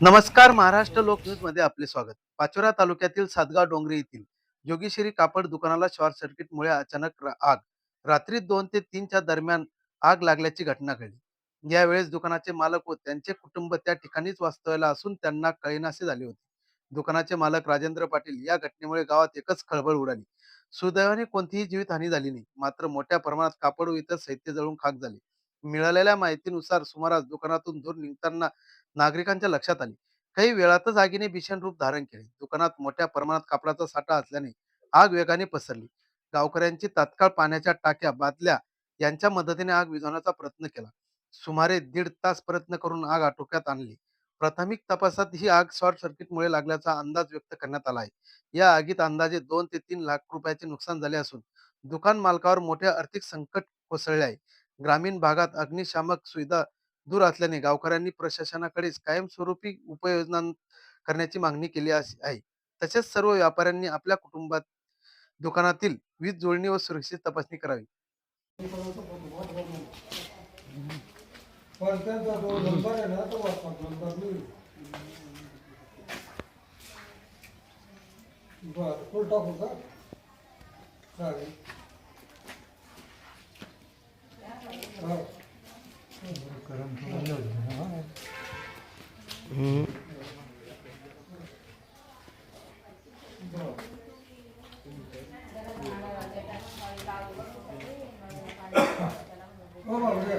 नमस्कार महाराष्ट्र लोक न्यूजमध्ये आपले स्वागत. पाचोरा तालुक्यातील सातगाव डोंगरी येथील जोगेश्वरी कापड दुकानाला शॉर्ट सर्किटमुळे अचानक आग रात्री दोन ते तीनच्या दरम्यान आग लागल्याची घटना घडली. यावेळेस दुकानाचे मालक व त्यांचे कुटुंब त्या ठिकाणीच वास्तव्याला असून त्यांना कळेनासे झाले होते. दुकानाचे मालक राजेंद्र पाटील या घटनेमुळे गावात एकच खळबळ उडाली. सुदैवाने कोणतीही जीवितहानी झाली नाही मात्र मोठ्या प्रमाणात कापड व इतर साहित्य जळून खाक झाले. मिळालेल्या माहितीनुसार सुमारास दुकानातून धूर निघताना नागरिकांच्या लक्षात आली. काही वेळातच आगीने भीषण रूप धारण केले. दुकानात मोठ्या प्रमाणात कापडाचा साठा असल्याने आग वेगाने पसरली. गावकऱ्यांची तात्काळ पाण्याच्या टाक्या बादल्या यांच्या मदतीने आग विझवण्याचा प्रयत्न केला. सुमारे दीड तास प्रयत्न करून आग आटोक्यात आणली. प्राथमिक तपासात ही आग शॉर्ट सर्किटमुळे लागल्याचा अंदाज व्यक्त करण्यात आला आहे. या आगीत अंदाजे दोन ते तीन लाख रुपयाचे नुकसान झाले असून दुकान मालकावर मोठे आर्थिक संकट कोसळले आहे. ग्रामीण भागात अग्निशामक सुविधा दूर असल्याने गावकऱ्यांनी प्रशासनाकडे कायमस्वरूपी उपाययोजना करण्याची मागणी केली आहे. तसेच सर्व व्यापाऱ्यांनी आपल्या कुटुंबात दुकानातील वीज जोडणी व सुरक्षित तपासणी करावी. बरं फुल टाकू का चालेल हो. बरं. हो बाबा, ये.